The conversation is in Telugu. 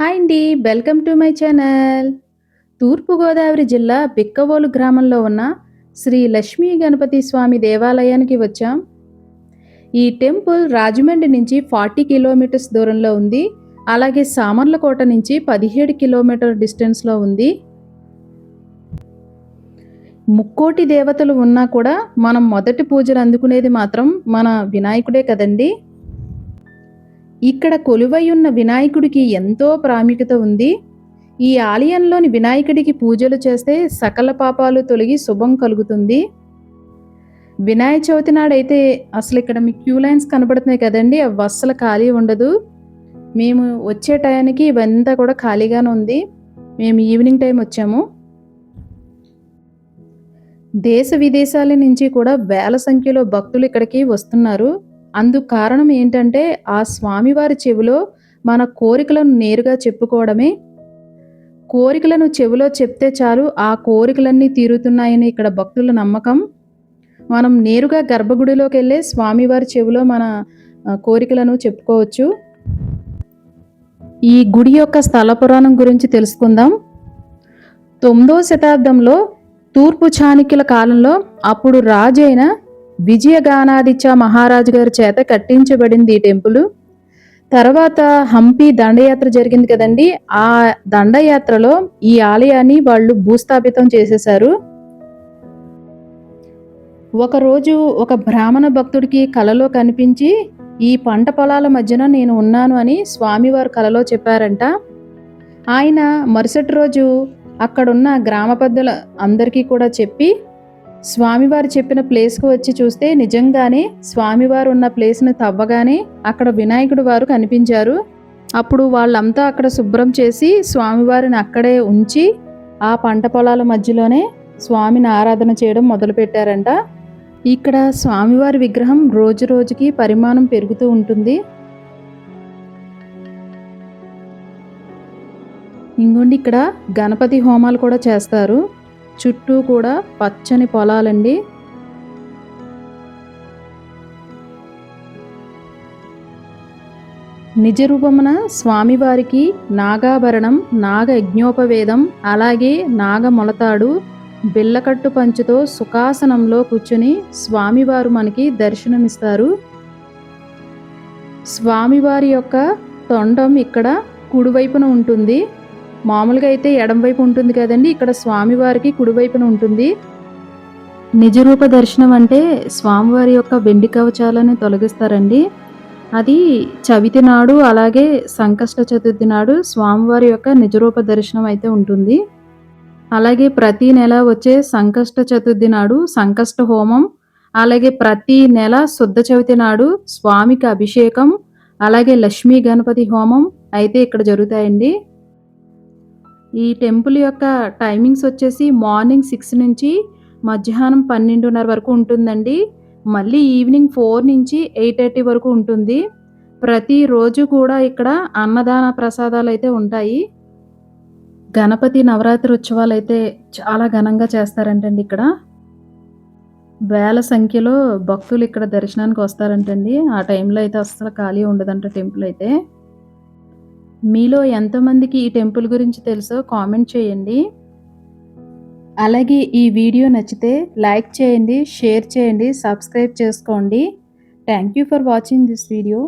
హాయ్ అండి welcome to my channel. Turpugodavari జిల్లా బిక్కవోలు గ్రామంలో ఉన్న శ్రీ లక్ష్మీ గణపతి స్వామి దేవాలయానికి వచ్చాం. ఈ టెంపుల్ రాజమండ్రి నుంచి ఫార్టీ కిలోమీటర్స్ దూరంలో ఉంది. అలాగే సామర్లకోట నుంచి పదిహేడు కిలోమీటర్ డిస్టెన్స్లో ఉంది. ముక్కోటి దేవతలు ఉన్నా కూడా మనం మొదటి పూజలు అందుకునేది మాత్రం మన వినాయకుడే కదండీ. ఇక్కడ కొలువై ఉన్న వినాయకుడికి ఎంతో ప్రాముఖ్యత ఉంది. ఈ ఆలయంలోని వినాయకుడికి పూజలు చేస్తే సకల పాపాలు తొలగి శుభం కలుగుతుంది. వినాయక చవితి నాడైతే అసలు ఇక్కడ మీ క్యూ లైన్స్ కనబడుతున్నాయి కదండి అవి అస్సలు ఖాళీ ఉండదు. మేము వచ్చే టయానికి ఇవంతా కూడా ఖాళీగానే ఉంది. మేము ఈవినింగ్ టైం వచ్చాము. దేశ విదేశాల నుంచి కూడా వేల సంఖ్యలో భక్తులు ఇక్కడికి వస్తున్నారు. అందుకు కారణం ఏంటంటే ఆ స్వామివారి చెవిలో మన కోరికలను నేరుగా చెప్పుకోవడమే. కోరికలను చెవిలో చెప్తే చాలు ఆ కోరికలన్నీ తీరుతున్నాయని ఇక్కడ భక్తుల నమ్మకం. మనం నేరుగా గర్భగుడిలోకి వెళ్ళే స్వామివారి చెవిలో మన కోరికలను చెప్పుకోవచ్చు. ఈ గుడి యొక్క స్థల పురాణం గురించి తెలుసుకుందాం. తొమ్మిదవ శతాబ్దంలో తూర్పు చాణక్యుల కాలంలో అప్పుడు రాజైన విజయగానాదిత్య మహారాజు గారి చేత కట్టించబడింది ఈ టెంపుల్. తర్వాత హంపి దండయాత్ర జరిగింది కదండి. ఆ దండయాత్రలో ఈ ఆలయాన్ని వాళ్ళు భూస్థాపితం చేసేశారు. ఒకరోజు ఒక బ్రాహ్మణ భక్తుడికి కలలో కనిపించి ఈ పంట పొలాల మధ్యన నేను ఉన్నాను అని స్వామివారు కలలో చెప్పారంట. ఆయన మరుసటి రోజు అక్కడున్న గ్రామ పెద్దల అందరికీ కూడా చెప్పి స్వామివారు చెప్పిన ప్లేస్కు వచ్చి చూస్తే నిజంగానే స్వామివారు ఉన్న ప్లేస్ను తవ్వగానే అక్కడ వినాయకుడు వారు కనిపించారు. అప్పుడు వాళ్ళంతా అక్కడ శుభ్రం చేసి స్వామివారిని అక్కడే ఉంచి ఆ పంట పొలాల మధ్యలోనే స్వామిని ఆరాధన చేయడం మొదలుపెట్టారంట. ఇక్కడ స్వామివారి విగ్రహం రోజు రోజుకి పరిమాణం పెరుగుతూ ఉంటుంది. ఇంకోండి ఇక్కడ గణపతి హోమాలు కూడా చేస్తారు. చుట్టూ కూడా పచ్చని పొలాలండి. నిజ రూపమున స్వామివారికి నాగాభరణం నాగ యజ్ఞోపవేదం అలాగే నాగమొలతాడు బిల్లకట్టు పంచుతో సుఖాసనంలో కూర్చుని స్వామివారు మనకి దర్శనమిస్తారు. స్వామివారి యొక్క తొండం ఇక్కడ కుడివైపున ఉంటుంది. మామూలుగా అయితే ఎడంవైపు ఉంటుంది కదండి ఇక్కడ స్వామివారికి కుడివైపున ఉంటుంది. నిజరూప దర్శనం అంటే స్వామివారి యొక్క వెండి కవచాలను తొలగిస్తారండి. అది చవితి నాడు అలాగే సంకష్ట చతుర్థి నాడు స్వామివారి యొక్క నిజరూప దర్శనం అయితే ఉంటుంది. అలాగే ప్రతి నెల వచ్చే సంకష్ట చతుర్థి నాడు సంకష్ట హోమం అలాగే ప్రతి నెల శుద్ధ చవితి నాడు స్వామికి అభిషేకం అలాగే లక్ష్మీ గణపతి హోమం అయితే ఇక్కడ జరుగుతాయండి. ఈ టెంపుల్ యొక్క టైమింగ్స్ వచ్చేసి మార్నింగ్ సిక్స్ నుంచి మధ్యాహ్నం పన్నెండున్నర వరకు ఉంటుందండి. మళ్ళీ ఈవినింగ్ ఫోర్ నుంచి ఎయిట్ థర్టీ వరకు ఉంటుంది. ప్రతిరోజు కూడా ఇక్కడ అన్నదాన ప్రసాదాలు అయితే ఉంటాయి. గణపతి నవరాత్రి ఉత్సవాలు అయితే చాలా ఘనంగా చేస్తారంటండి ఇక్కడ. వేల సంఖ్యలో భక్తులు ఇక్కడ దర్శనానికి వస్తారంటండి. ఆ టైంలో అయితే అస్సలు ఖాళీ ఉండదంట టెంపుల్ అయితే. మీలో ఎంతమందికి ఈ టెంపుల్ గురించి తెలుసో కామెంట్ చేయండి. అలాగే ఈ వీడియో నచ్చితే లైక్ చేయండి షేర్ చేయండి సబ్స్క్రైబ్ చేసుకోండి. Thank you for watching this video